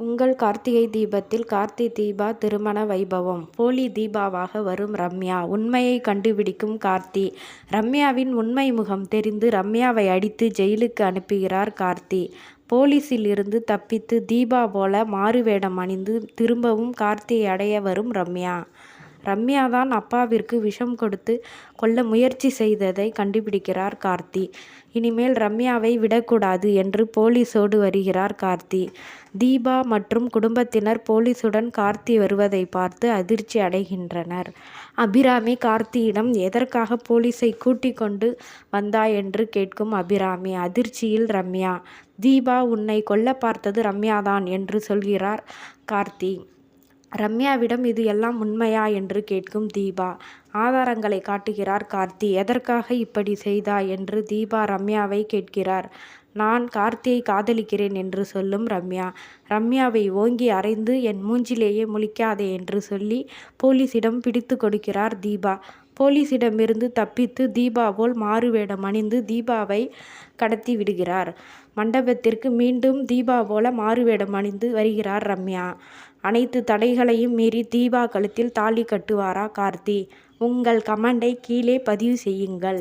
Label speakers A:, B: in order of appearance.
A: உங்கள் கார்த்திகை தீபத்தில் கார்த்தி தீபா திருமண வைபவம். போலி தீபாவாக வரும் ரம்யா. உண்மையை கண்டுபிடிக்கும் கார்த்தி. ரம்யாவின் உண்மை முகம் தெரிந்து ரம்யாவை அடித்து ஜெயிலுக்கு அனுப்புகிறார் கார்த்தி. போலீஸில் இருந்து தப்பித்து தீபா போல மாறுவேடம் அணிந்து திரும்பவும் கார்த்தியை அடைய வரும் ரம்யா. ரம்யா தான் அப்பாவிற்கு விஷம் கொடுத்து கொல்ல முயற்சி செய்ததை கண்டுபிடிக்கிறார் கார்த்தி. இனிமேல் ரம்யாவை விடக்கூடாது என்று போலீஸோடு வருகிறார் கார்த்தி. தீபா மற்றும் குடும்பத்தினர் போலீசுடன் கார்த்தி வருவதை பார்த்து அதிர்ச்சி அடைகின்றனர். அபிராமி கார்த்தியிடம் எதற்காக போலீஸை கூட்டிக் கொண்டு வந்தாய் என்று கேட்கும் அபிராமி அதிர்ச்சியில் ரம்யா. தீபா உன்னை கொல்ல பார்த்தது ரம்யாதான் என்று சொல்கிறார் கார்த்தி. ரம்யாவிடம் இது எல்லாம் உண்மையா என்று கேட்கும் தீபா. ஆதாரங்களை காட்டுகிறார் கார்த்தி. எதற்காக இப்படி செய்தாய் என்று தீபா ரம்யாவை கேட்கிறார். நான் கார்த்தியை காதலிக்கிறேன் என்று சொல்லும் ரம்யா. ரம்யாவை ஓங்கி அறைந்து என் மூஞ்சிலேயே முழிக்காதே என்று சொல்லி போலீசிடம் பிடித்து கொடுக்கிறார் தீபா. போலீசிடமிருந்து தப்பித்து தீபா போல் மாறுவேடம் அணிந்து தீபாவை கடத்தி விடுகிறார். மண்டபத்திற்கு மீண்டும் தீபா போல மாறுவேடம் அணிந்து வருகிறார் ரம்யா. அனைத்து தடைகளையும் மீறி தீபா கழுத்தில் தாலி கட்டுவாரா கார்த்தி? உங்கள் கமெண்டை கீழே பதிவு செய்யுங்கள்.